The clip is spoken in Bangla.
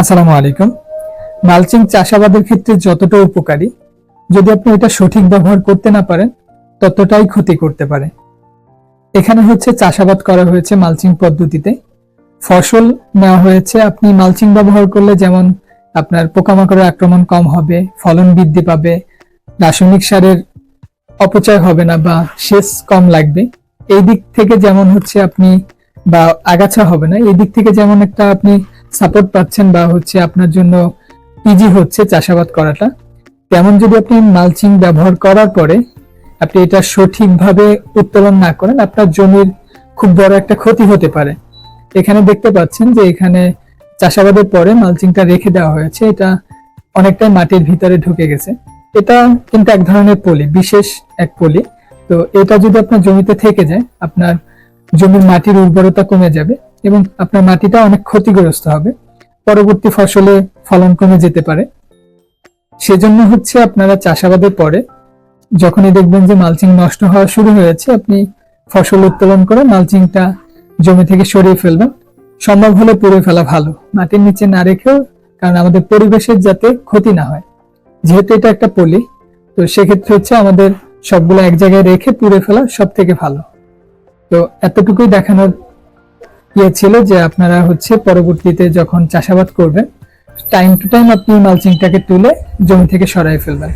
আসসালামু আলাইকুম। মালচিং চাষাবাদের ক্ষেত্রে যতটা উপকারী, যদি আপনি এটা সঠিক ব্যবহার করতে না পারেন, ততটাই ক্ষতি করতে পারে। এখানে হচ্ছে চাষাবাদ করা হয়েছে মালচিং পদ্ধতিতে। ফসল নেওয়া হয়েছে, আপনি মালচিং ব্যবহার করলে যেমন আপনার পোকামাকড়ের আক্রমণ কম হবে, ফলন বৃদ্ধি পাবে, রাসায়নিক সারের অপচয় হবে না বা সেচ কম লাগবে। এই দিক থেকে যেমন হচ্ছে আপনি, বা আগাছা হবে না, এই দিক থেকে যেমন একটা আপনি সাপোর্ট পাচ্ছেন বা হচ্ছে আপনার জন্য ইজি হচ্ছে চাষাবাদ করাটা, তেমন যদি আপনি মালচিং ব্যবহার করার পরে আপনি এটা সঠিকভাবে উত্তোলন না করেন, আপনার জমির খুব বড় একটা ক্ষতি হতে পারে। এখানে দেখতে পাচ্ছেন যে এখানে চাষাবাদের পরে মালচিংটা রেখে দেওয়া হয়েছে, এটা অনেকটাই মাটির ভিতরে ঢুকে গেছে। এটা কিন্তু এক ধরনের পলি, বিশেষ এক পলি। তো এটা যদি আপনার জমিতে থেকে যায়, আপনার জমির মাটির উর্বরতা কমে যাবে এবং আপনার মাটিটা অনেক ক্ষতিগ্রস্ত হবে। পরবর্তী ফসলে ফলন কমে যেতে পারে। সেজন্য হচ্ছে আপনারা চাষাবাদের পরে যখনই দেখবেন যে মালচিং নষ্ট হওয়া শুরু হয়েছে, আপনি ফসল উত্তোলন করে মালচিংটা জমি থেকে সরিয়ে ফেলবেন। সম্ভব হলে পুড়ে ফেলা ভালো। মাটির নিচে না রেখেও, কারণ আমাদের পরিবেশের যাতে ক্ষতি না হয়। যেহেতু এটা একটা পলি, তো সেক্ষেত্রে হচ্ছে আমাদের সবগুলো এক জায়গায় রেখে পুড়ে ফেলা সব থেকে ভালো। তো এতটুকুই দেখানোর ইয়ে ছিল যে আপনারা হচ্ছে পরবর্তীতে যখন চাষাবাদ করবেন টাইম টু টাইম আপনি মালচিংটাকে তুলে জমি থেকে সরাই ফেলবেন।